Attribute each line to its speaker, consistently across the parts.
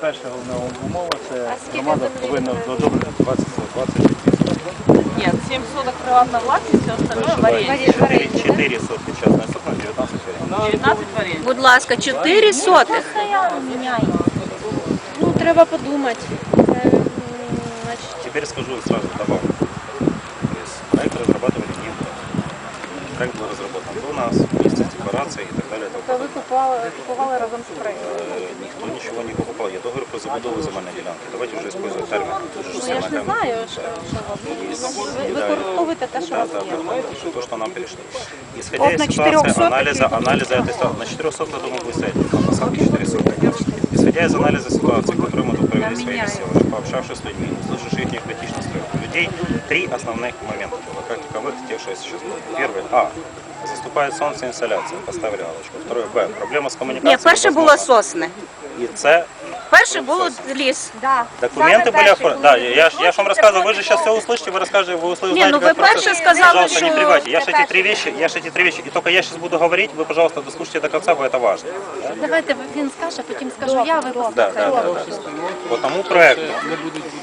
Speaker 1: перша головна умова це
Speaker 2: скільки
Speaker 1: громада повинна
Speaker 2: ви-
Speaker 1: додобрити 20 20 тисяч.
Speaker 3: Нет, 7 соток приватная власть, все остальное в аренде.
Speaker 1: 4, 4 сотки частная собственность, 19 вариантов.
Speaker 3: 19 в аренде.
Speaker 4: Будь ласка, 4 сотих.
Speaker 2: Ну, треба подумати. М, значить,
Speaker 1: Теперь скажу сразу добавлю. То есть проект разрабатывали. Проект был разработан до нас, вместе с декларацией и так далее. и тому
Speaker 2: то ви купували, купували разом з проєктом.
Speaker 1: Э, Никто ничего не покупал. Я договор про забудову земельной делянки. Давайте уже используем термин. Тут же
Speaker 2: Ну, я ж
Speaker 1: самый
Speaker 2: не
Speaker 1: термин.
Speaker 2: знаю, що, що у вас. Ви використовуєте те, що у
Speaker 1: Да,
Speaker 2: вас
Speaker 1: да,
Speaker 2: є.
Speaker 1: да, да, всё то, что нам перешли. Исходя
Speaker 4: Вот
Speaker 1: из
Speaker 4: на
Speaker 1: ситуации
Speaker 4: 400
Speaker 1: анализа, анализа этой ситуации, на 400 я думаю, будет стоять на посадке 400. Исходя из анализа ситуации, которую мы тут провели своими силами, пообщавшись с людьми, услышавших их критичных настроек, у людей три основных момента, было, как таковых, тех, что я сейчас говорю. Первый, а, заступает солнцеинсталляция, поставили галочку. Второе, б, проблема с коммуникацией.
Speaker 4: Ні, перше було
Speaker 1: возможно.
Speaker 4: сосни.
Speaker 1: И С,
Speaker 4: Перше було ліс.
Speaker 1: Документы были оформлены. Да, я, ж- я ж вам рассказываю, вы же сейчас все услышите, вы расскажете, вы услышите.
Speaker 4: Не, ну вы перше сказали,
Speaker 1: Пожалуйста, не
Speaker 4: что-
Speaker 1: перебивайте. Я же эти три вещи, я же эти три вещи, и только я сейчас буду говорить, вы, пожалуйста, дослушайте до конца, бо это важно.
Speaker 2: Давайте він скаже, потім скажу я, ви
Speaker 1: Да,
Speaker 2: послухаєте.
Speaker 1: да, да, да. По тому проекту,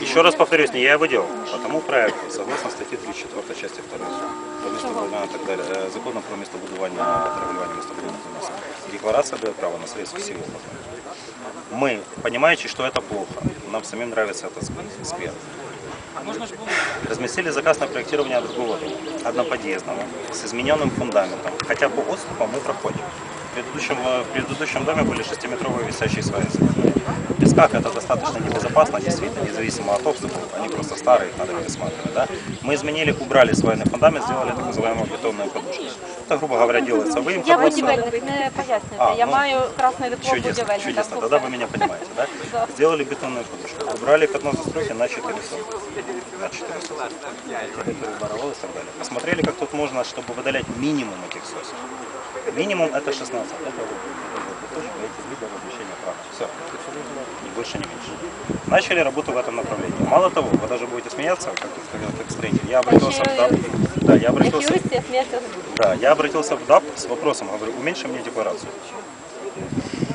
Speaker 1: еще раз повторюсь, не я его делал, по тому проекту, согласно статье 34 части 2, про містобудування і так далі, е, закону про містобудування та регулювання містобудування та місця. Декларация дает право на средства всего. Мы, понимаете, что это плохо, нам самим нравится этот ск- сквер. Разместили заказ на проектирование другого одноподъездного, с измененным фундаментом. Хотя по отступам мы проходим. В предыдущем, э, в предыдущем доме были шестиметровые висящие сваи. В песках это достаточно небезопасно, действительно, независимо от отступов. Они просто старые, их надо пересматривать. Да? Мы изменили, убрали свайный фундамент, сделали так называемую бетонную подушку. Это, грубо говоря, делается выемка.
Speaker 2: Я
Speaker 1: просто-
Speaker 2: будівельник, не поясняйте.
Speaker 1: А,
Speaker 2: я
Speaker 1: ну,
Speaker 2: маю красний диплом
Speaker 1: Чудесно,
Speaker 2: будівельника.
Speaker 1: чудесно. Тогда вы меня понимаете, да? Сделали бетонную подушку, убрали пятно застройки на 4 сотки. На 4 сотки. Территорию Борового и так далее. Посмотрели, как тут можно, чтобы выдалять минимум этих сосен. Минимум это 16. Это точка, эти виды размещения права. Все. Ни больше, ни меньше. Начали работу в этом направлении. Мало того, вы даже будете смеяться, как, как, как строитель. Я обратился в ДАП. Да, я обратился.
Speaker 2: не.
Speaker 1: Да, я обратился в ДАП с вопросом, говорю, уменьши мне декларацию.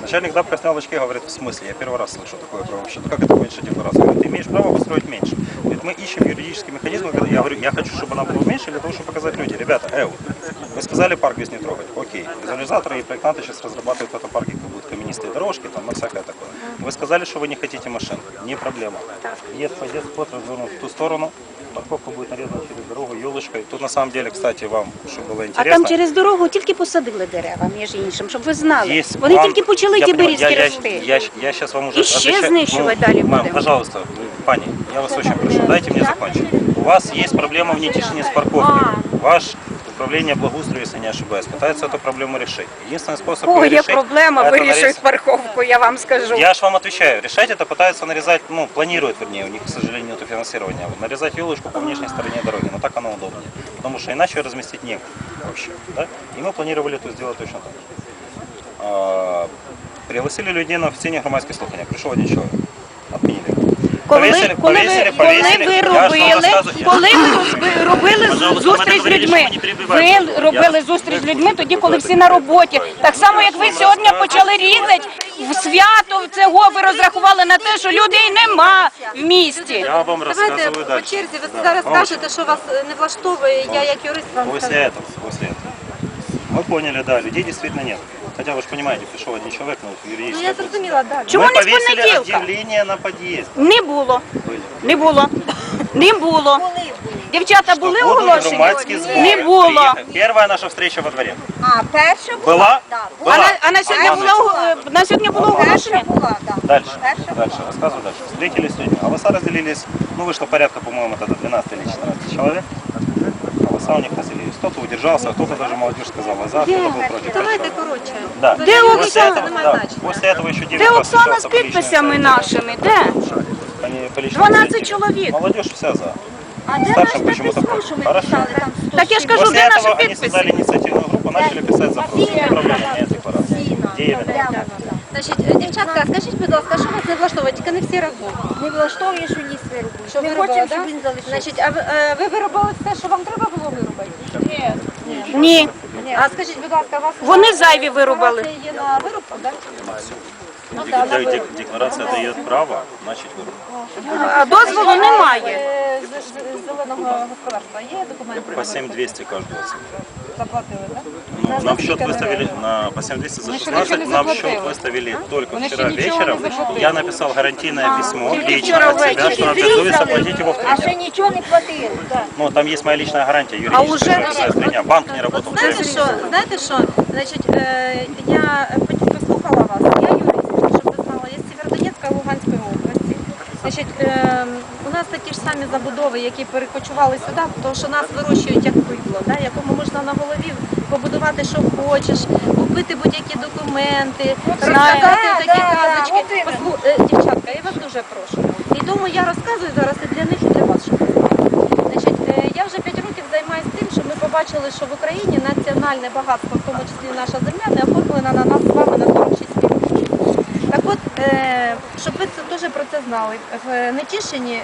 Speaker 1: Начальник ДАП снял очки, говорит, в смысле, я первый раз слышу такое право вообще, ну как это уменьшить декларацию? Говорит, ты имеешь право построить меньше. Говорит, мы ищем юридический механизм, я говорю, я хочу, чтобы она была меньше, для того, чтобы показать людям, ребята, эу, вы сказали парк весь не трогать, окей, визуализаторы и проектанты сейчас разрабатывают в этом парке, как будут каменистые дорожки, там, на всякое такое. Вы сказали, что вы не хотите машин, не проблема. Въезд, подъезд, вход развернут в ту сторону, парковка будет нарезана через дорогу елочкой. Тут на самом деле, кстати, вам, чтобы было
Speaker 4: А
Speaker 1: интересно.
Speaker 4: там через дорогу тільки посадили дерева, між іншим, щоб ви знали.
Speaker 1: Есть
Speaker 4: Вони
Speaker 1: план.
Speaker 4: тільки почали
Speaker 1: Я
Speaker 4: ті
Speaker 1: понимаю,
Speaker 4: берізки
Speaker 1: я,
Speaker 4: рости.
Speaker 1: Я, я, я сейчас вам уже
Speaker 4: И ще
Speaker 1: отвечаю.
Speaker 4: знищувати далі
Speaker 1: мам,
Speaker 4: будемо.
Speaker 1: пожалуйста, вы, пани, я вас очень прошу, дайте мне закончить. У вас есть проблема в нетишине с парковкой. Ваш управление благоустройства, если не ошибаюсь, пытается эту проблему решить. Единственный способ
Speaker 4: О,
Speaker 1: ее
Speaker 4: є
Speaker 1: решить,
Speaker 4: проблема,
Speaker 1: это
Speaker 4: вирішують
Speaker 1: нарез-
Speaker 4: парковку, я вам скажу.
Speaker 1: Я же вам отвечаю, решать это пытаются нарезать, ну, планируют, вернее, у них, к сожалению, нет финансирования. Нарезать елочку по внешней стороне дороги, но так оно удобнее. Потому что иначе разместить некуда вообще. Да? И мы планировали это сделать точно так. А, Пригласили людей на офіційні громадські слухання. Прийшов один чоловік. Отменили.
Speaker 4: Коли,
Speaker 1: Повісили,
Speaker 4: коли, ви,
Speaker 1: повісили,
Speaker 4: коли
Speaker 1: повісили.
Speaker 4: ви
Speaker 1: Я ж вам
Speaker 4: робили,
Speaker 1: розказую.
Speaker 4: коли ви розби- робили
Speaker 1: Пожалуйста,
Speaker 4: зустріч з
Speaker 1: мене
Speaker 4: людьми,
Speaker 1: говорили, що не перебивайте.
Speaker 4: ви робили
Speaker 1: Я-
Speaker 4: зустріч з людьми тоді, коли всі на роботі. Так само, як ви сьогодні почали різати в свято цього, ви розрахували на те, що людей нема в місті.
Speaker 1: Я вам
Speaker 2: Давайте
Speaker 1: розказую
Speaker 2: по
Speaker 1: далі.
Speaker 2: черзі, ви
Speaker 1: Да.
Speaker 2: зараз
Speaker 1: Мовчки.
Speaker 2: скажете, що вас е, не влаштовує, я як юрист вам
Speaker 1: После
Speaker 2: скажу.
Speaker 1: этого, после этого. Мы поняли, да, людей действительно нет. Хотя вы же понимаете, пришел один человек, ну,
Speaker 2: Ну
Speaker 1: юридически.
Speaker 2: я зрозуміла, далі.
Speaker 4: Чому
Speaker 1: Мы
Speaker 4: не з
Speaker 1: повесили
Speaker 4: понеділка?
Speaker 1: объявление на подъезд.
Speaker 4: Не було,
Speaker 1: Были.
Speaker 4: не було, не було. Дівчата були
Speaker 1: Будут
Speaker 4: оголошені?
Speaker 1: громадские сборы.
Speaker 4: Не було.
Speaker 1: Приехали. Первая наша встреча во дворе.
Speaker 5: А, перша була?
Speaker 1: Была?
Speaker 5: Да,
Speaker 4: А
Speaker 1: Была.
Speaker 4: на, а на сьогодні
Speaker 1: Обманываете.
Speaker 4: було е, на сьогодні було оголошення?
Speaker 5: Перша була, так.
Speaker 1: Дальше,
Speaker 5: Перша
Speaker 1: дальше, рассказываю дальше. Встретились с людьми. Голоса разделились, ну вышло порядка, по-моему, тогда 12 или 14 человек. Голоса у них разделились. Кто-то удержался, кто-то даже молодежь сказала за, кто-то был против.
Speaker 2: Давайте коротше.
Speaker 1: Да.
Speaker 4: Де
Speaker 1: После
Speaker 4: Оксана?
Speaker 1: этого,
Speaker 2: Немає
Speaker 1: да,
Speaker 2: значення.
Speaker 1: после этого еще 9
Speaker 4: Де
Speaker 1: раз
Speaker 4: Оксана з
Speaker 1: встречался по личной
Speaker 4: підписями
Speaker 1: инициативе.
Speaker 4: нашими? Де?
Speaker 1: Они по личной
Speaker 4: 12
Speaker 1: инициативе.
Speaker 4: человек.
Speaker 1: Молодежь вся за.
Speaker 5: А де
Speaker 1: Старшим
Speaker 5: наше
Speaker 1: почему-то
Speaker 5: письмо,
Speaker 1: против.
Speaker 5: що ми
Speaker 1: Хорошо.
Speaker 5: писали там 100
Speaker 4: Так я ж кажу,
Speaker 1: После
Speaker 4: де наші
Speaker 1: этого они создали
Speaker 4: підписи?
Speaker 1: инициативную группу, начали писать запросы. Управление, нет декларации. Где именно?
Speaker 2: Значить, дівчатка, скажіть, будь ласка, що вас не влаштовує? Тільки не всі разом.
Speaker 5: Не влаштовує, що ліс вирубує.
Speaker 2: Що
Speaker 5: Ми
Speaker 2: виробили,
Speaker 5: хочемо,
Speaker 2: да?
Speaker 5: щоб він залишився.
Speaker 2: Значить, а ви, е, ви виробили все, що вам треба було виробити?
Speaker 4: Ні.
Speaker 2: А скажіть, будь ласка, у вас
Speaker 4: Вони зайві вирубали.
Speaker 2: декларація є на вирубку, так?
Speaker 1: де- де- декларация дает право, значит вы
Speaker 4: А дозволу немає.
Speaker 2: Е, з- з- з Зеленого господарства є документи?
Speaker 1: по 7200 каждого центра.
Speaker 2: Заплатили, так?
Speaker 1: Нам счет выставили на, по 7200 за 16, нам счет выставили только вчера вечером. Я написал гарантийное письмо лично от себя, что обязуюсь оплатить его в
Speaker 5: А ще нічого не платили.
Speaker 1: Ну, там есть моя личная гарантия, юридическая, три дня. Банк не работал.
Speaker 2: Знаєте що? Знаєте що? Значить, е, я послухала вас. Я юрист, щоб ви знали, я з Сєвєродонецька Луганської області. Значить, е, нас такі ж самі забудови, які перекочували сюди, тому що нас вирощують як бидло, да, якому можна на голові побудувати, що хочеш, купити будь-які документи, розказати
Speaker 5: Да,
Speaker 2: такі
Speaker 5: да, да,
Speaker 2: казочки.
Speaker 5: іменно.
Speaker 2: Послу- е, Дівчатка, я вас дуже прошу. І тому я розказую зараз і для них, і для вас. Значить, е, я вже 5 років займаюся тим, що ми побачили, що в Україні національне багатство, в тому числі наша земля, не оформлена на нас з вами на 46 років. Так от, е, щоб ви це дуже це знали, в Нетішині, е,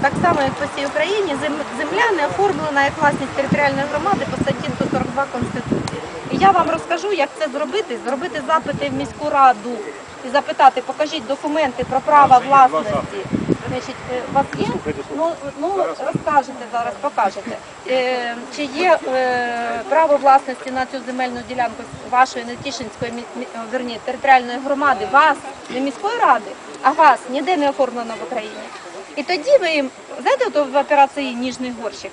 Speaker 2: так само як по всій Україні, земля не оформлена як власність територіальної громади по статті 142 Конституції. І я вам розкажу, як це зробити, зробити запити в міську раду і запитати, покажіть документи про право власності. Значить, е, у вас є? Ну, ну розкажете зараз, покажете. Е, чи є е, право власності на цю земельну ділянку вашої Нетішинської верні, територіальної громади, вас, не міської ради, а вас ніде не оформлено в Україні. І тоді ви їм, ото в операції Ніжний горщик,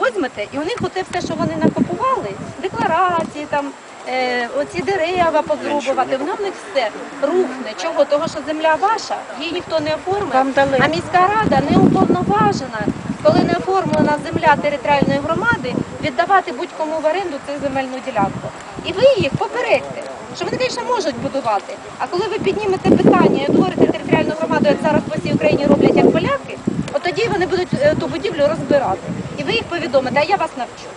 Speaker 2: візьмете, і у них оте все, що вони накопували, декларації, там, е, оці дерева позрубувати, воно в них все рухне. Чого? Того, що земля ваша, її ніхто не оформив, а міська рада не уповноважена, коли не оформлена земля територіальної громади, віддавати будь-кому в оренду цю земельну ділянку. І ви їх попередьте, що вони, звісно, можуть будувати. А коли ви піднімете питання і утворите територіальну громаду, як зараз по всій Україні роблять як поляки, от тоді вони будуть е, ту будівлю розбирати. І ви їх повідомите, а я вас навчу.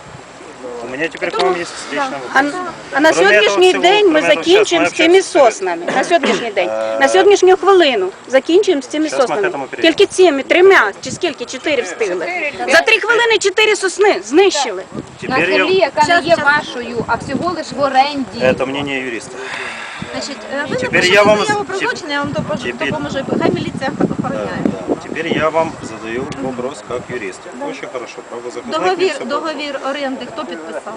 Speaker 1: У меня теперь к вам есть личный
Speaker 4: А,
Speaker 1: вопрос.
Speaker 4: а на
Speaker 1: Кроме
Speaker 4: сьогоднішній
Speaker 1: этого всего,
Speaker 4: день ми
Speaker 1: кроме этого,
Speaker 4: закінчимо з
Speaker 1: щас ми
Speaker 4: цими
Speaker 1: общаемся з
Speaker 4: соснами. На сьогоднішній день. На сьогоднішню хвилину закінчимо з цими
Speaker 1: Щас ми к
Speaker 4: соснами.
Speaker 1: этому перейдемо.
Speaker 4: Тільки цими трьома, чи скільки? Чотири встигли. За три хвилини чотири сосни знищили.
Speaker 6: На
Speaker 1: Теперь
Speaker 6: землі,
Speaker 1: я...
Speaker 6: яка не є вашою, а всього лиш в оренді.
Speaker 1: Это мнение юриста.
Speaker 2: Значить, е, ви
Speaker 1: Тепер
Speaker 2: напишете
Speaker 1: я вам-
Speaker 2: заяву про
Speaker 1: теп-
Speaker 2: злочин, я вам допоможу,
Speaker 1: Тепер-
Speaker 2: допоможу. Хай міліція охороняє.
Speaker 1: Теперь я вам задаю вопрос как юрист. Очень хорошо. Мне
Speaker 2: Договір,
Speaker 1: всё
Speaker 2: договір оренди хто підписав?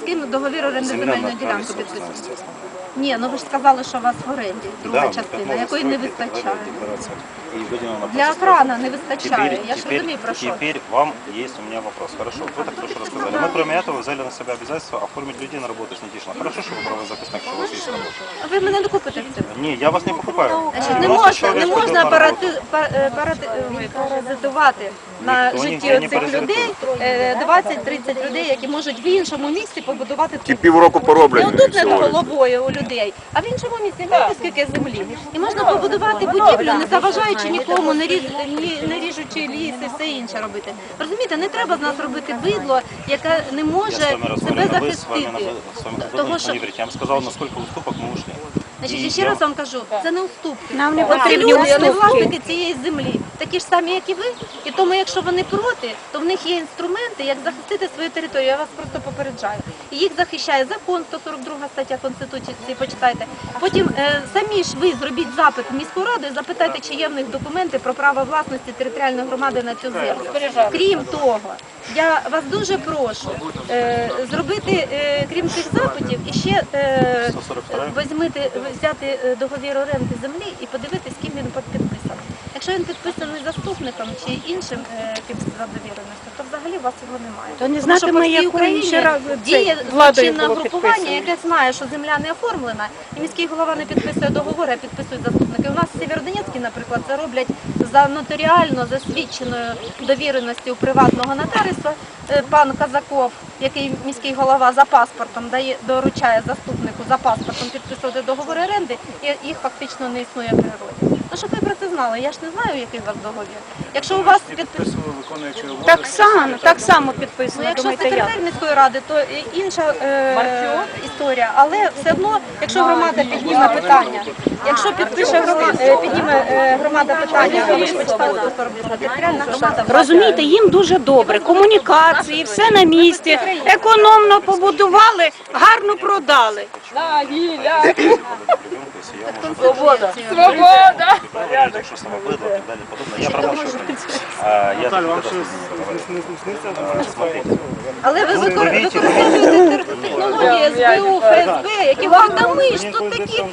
Speaker 2: З ким договір оренди
Speaker 1: Земля на праве
Speaker 2: ділянки
Speaker 1: собственности,
Speaker 2: підписав?
Speaker 1: естественно.
Speaker 2: Ні, ну ви ж сказали, що у вас в оренді, друга
Speaker 1: Да, мы как
Speaker 2: частина,
Speaker 1: новый
Speaker 2: якої не
Speaker 1: стройки, так далее,
Speaker 2: вистачає.
Speaker 1: декларация. И выделено на
Speaker 2: Для
Speaker 1: процесс
Speaker 2: охрани не вистачає.
Speaker 1: Теперь,
Speaker 2: Я ж
Speaker 1: теперь,
Speaker 2: розумію про що.
Speaker 1: теперь вам есть у меня вопрос. Хорошо, вы так хорошо рассказали. Мы кроме этого взяли на себя обязательство оформить людей на работу с Нетишино. Хорошо, что вы правозахисник, что у вас есть работа.
Speaker 2: А Ви мене не купите в цьому.
Speaker 1: Не, я вас не покупаю.
Speaker 2: Значить, не
Speaker 1: 90
Speaker 2: можна,
Speaker 1: человек
Speaker 2: не
Speaker 1: пойдут
Speaker 2: можна
Speaker 1: на
Speaker 2: парати,
Speaker 1: работу.
Speaker 2: пар- е, парати, ой, паразитувати на
Speaker 1: Ніхто
Speaker 2: житті
Speaker 1: ніде не
Speaker 2: цих
Speaker 1: паразитує.
Speaker 2: людей, е, 20-30 людей, які можуть в іншому місці побудувати
Speaker 7: Ті
Speaker 2: тут.
Speaker 7: півроку
Speaker 2: Не
Speaker 7: пороблять.
Speaker 2: отут над
Speaker 7: всього.
Speaker 2: головою у людей, а в іншому місці знаєте, скільки землі. І можна побудувати будівлю, не заважаючи нікому, не, різ, ні- не ріжучи ліс і все інше робити. Розумієте, не треба з нас робити бидло, яке не
Speaker 1: Я
Speaker 2: може
Speaker 1: с вами
Speaker 2: себе
Speaker 1: разговариваю, вы с вами, на
Speaker 2: захистити.
Speaker 1: вы- с вами
Speaker 2: Того,
Speaker 1: свободно
Speaker 2: що-
Speaker 1: не говорите. Я вам сказал, насколько уступок мы ушли.
Speaker 2: Значить,
Speaker 1: І
Speaker 2: і ще
Speaker 1: я-
Speaker 2: раз вам кажу, це не уступки.
Speaker 4: Нам не
Speaker 2: Оці
Speaker 4: потрібні
Speaker 2: люди, вони
Speaker 4: уступки.
Speaker 2: власники цієї землі, такі ж самі, як і ви. І тому, якщо вони проти, то в них є інструменти, як захистити свою територію. Я вас просто попереджаю. Їх захищає закон, 142 стаття Конституції, почитайте. Потім е, самі ж ви зробіть запит в міську раду і запитайте, чи є в них документи про право власності територіальної громади на цю землю. Крім того, я вас дуже прошу е, зробити, е, крім цих запитів, і ще візьмити, взяти договір оренди землі і подивитися, з ким він підписаний. Якщо він підписаний заступником чи іншим якимось довіреністю, то взагалі у вас його немає.
Speaker 4: То не
Speaker 2: Тому що
Speaker 4: знатиме,
Speaker 2: по всій
Speaker 4: якою
Speaker 2: Україні
Speaker 4: ще раз
Speaker 2: діє
Speaker 4: це владою
Speaker 2: злочинне
Speaker 4: було
Speaker 2: групування,
Speaker 4: підписано.
Speaker 2: яке знає, що земля не оформлена, і міський голова не підписує договори, а підписують заступники. У нас в Сєвєродонецькій, наприклад, це роблять за нотаріально засвідченою довіреністю приватного нотаріуса. Е, Пан Казаков, який міський голова за паспортом дає доручає заступнику за паспортом підписувати договори оренди, і їх фактично не існує в природі. Ну щоб ви про це знали, я ж не знаю, який у вас договір. Якщо у вас підпис...
Speaker 4: Так само, так само
Speaker 2: Ну, якщо
Speaker 4: Думаєте, як?
Speaker 2: секретар міської ради, то і- інша е, історія. Але все одно, якщо громада підніме питання, якщо підпише громада, е, підніме е, громада питання, ви ж почитали 142, територіальна громада.
Speaker 4: Розумієте, їм дуже добре. Комунікації, все на місці, економно побудували, гарно продали.
Speaker 3: На гиля.
Speaker 1: Свобода.
Speaker 3: Свобода.
Speaker 1: Порядок, что самобыдло и так далее и подобное. Я промолчу. в принципе. А, Я только это говорю. А, Смотрите.
Speaker 2: Але ви викор-
Speaker 1: видите,
Speaker 2: використовуєте тер- технології СБУ, ФСБ, які говорять, та ми ж тут такі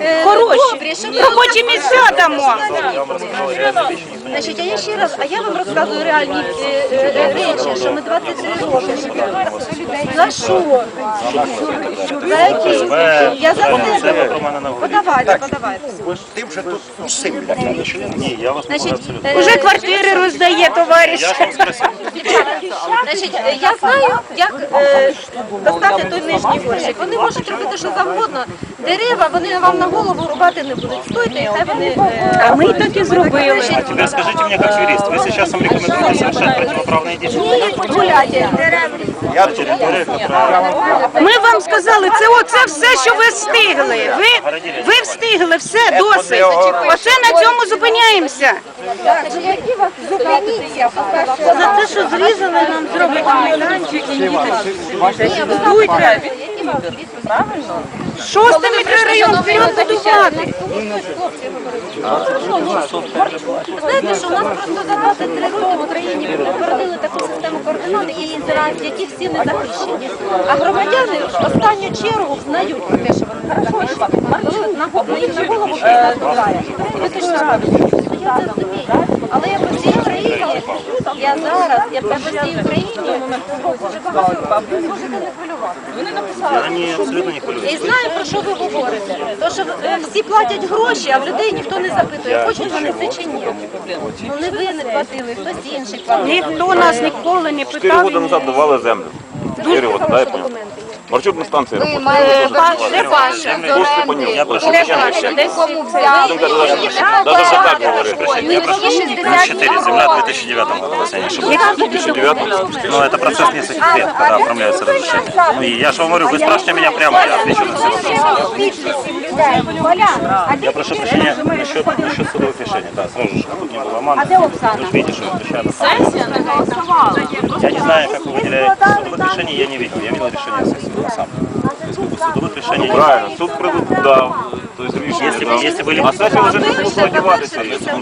Speaker 2: е,
Speaker 4: Хороші,
Speaker 2: добрі, що ми
Speaker 4: робочі місця дамо.
Speaker 1: Я вам рассказал реальные вещи. никто не
Speaker 2: Значить, а я ще раз, а я вам розказую реальні е, е, е, речі, що ми 23 роки живемо. За що? За які? Я за
Speaker 1: Це.
Speaker 2: Подавайте, подавайте.
Speaker 7: Ти вже тут усім.
Speaker 1: Ні, я вас не абсолютно.
Speaker 2: е,
Speaker 4: Уже квартири роздає, товариш.
Speaker 2: Значить, е, я знаю, як е, достати той нижній горщик. Вони можуть робити що завгодно. Дерева вони вам на голову рубати не будуть. Стойте, і хай вони. е,
Speaker 4: А ми так і зробили.
Speaker 1: А теперь скажите мне как юрист, вы сейчас им рекомендуете совершать противоправные действия?
Speaker 2: гуляти.
Speaker 1: Я территория, которая...
Speaker 4: Ми вам сказали, це оце все, що ви встигли. Ви, ви встигли, все, досить. Оце на цьому зупиняємося.
Speaker 2: Зупиніться.
Speaker 4: За те, що зрізали, нам зробить майданчик і Дуйте. Шостий мікрорайон, вперед будувати.
Speaker 2: Знаєте, що у нас просто за 23 роки в Україні породили таку систему координат, які, інтеракції, які всі не захищені. А громадяни в останню чергу знають про те, що вони не захищені. На голову на голову точно скажете. Я це розумію. Але я по всій Україні, я зараз, я по всій Україні дуже багато можете не хвилювати.
Speaker 1: Вони написали абсолютно не
Speaker 2: І знаю, про що ви говорите. То, що е, всі платять гроші, а в людей ніхто не запитує, хочуть вони це чи ні. Ну не ви не платили, хтось інший платив.
Speaker 4: Ніхто нас ніколи не
Speaker 8: Чотири роки
Speaker 4: питав.
Speaker 8: назад давали землю. Чотири роки, я поняв. Маршрутна станція
Speaker 6: Ви
Speaker 8: робила.
Speaker 6: маєте
Speaker 8: Дуже
Speaker 6: де
Speaker 8: давали.
Speaker 6: ваше з
Speaker 8: Кошти по ньому.
Speaker 6: оренди?
Speaker 1: Я прошу
Speaker 6: Де
Speaker 1: прощения,
Speaker 6: ваше?
Speaker 1: я
Speaker 6: Де кому взяли?
Speaker 8: Даже вже так говорити.
Speaker 1: Я прошу, 4 земля в 2009 году, если я не ошибаюсь.
Speaker 8: 2009
Speaker 1: Но это процесс нескольких лет, когда оформляется разрешение. Ну и я же вам говорю, вы спрашиваете меня прямо, я отвечу на все вопросы. Я прошу прощения насчет, насчет судовых решений. Да, сразу же, чтобы тут не было обмана. Вы же видите, что я отвечаю на самом
Speaker 3: Сессия не голосовала.
Speaker 1: Я не знаю, как вы выделяете судовых решений, я не видел. Я видел решение сессии сам. То есть как бы судовых решений не
Speaker 8: Правильно, суд придав, дав. Тобто рішення
Speaker 1: Если бы,
Speaker 8: дав.
Speaker 1: если были
Speaker 8: А сесія вже не було одягатися.
Speaker 1: если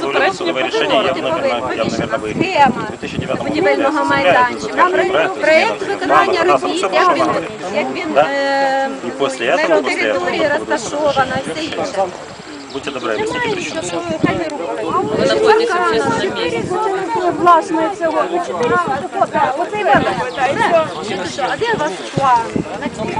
Speaker 1: бы были судовые решения, я бы, наверное, я бы, наверное, бы их
Speaker 2: Схема
Speaker 1: в 2009 году
Speaker 2: будівельного майданчика. Проект виконання робіт, як він, як він е,
Speaker 1: И после
Speaker 2: на
Speaker 1: этого,
Speaker 2: його
Speaker 1: после
Speaker 2: території
Speaker 1: этого,
Speaker 2: розташовано і все інше.
Speaker 1: будьте добры, объясните причину.
Speaker 2: Хай не роблять.
Speaker 3: Вы находитесь в общественном месте.
Speaker 4: Власне цього.
Speaker 2: Оцей вибір. Все. Чуєте що, а де у вас план? На цьому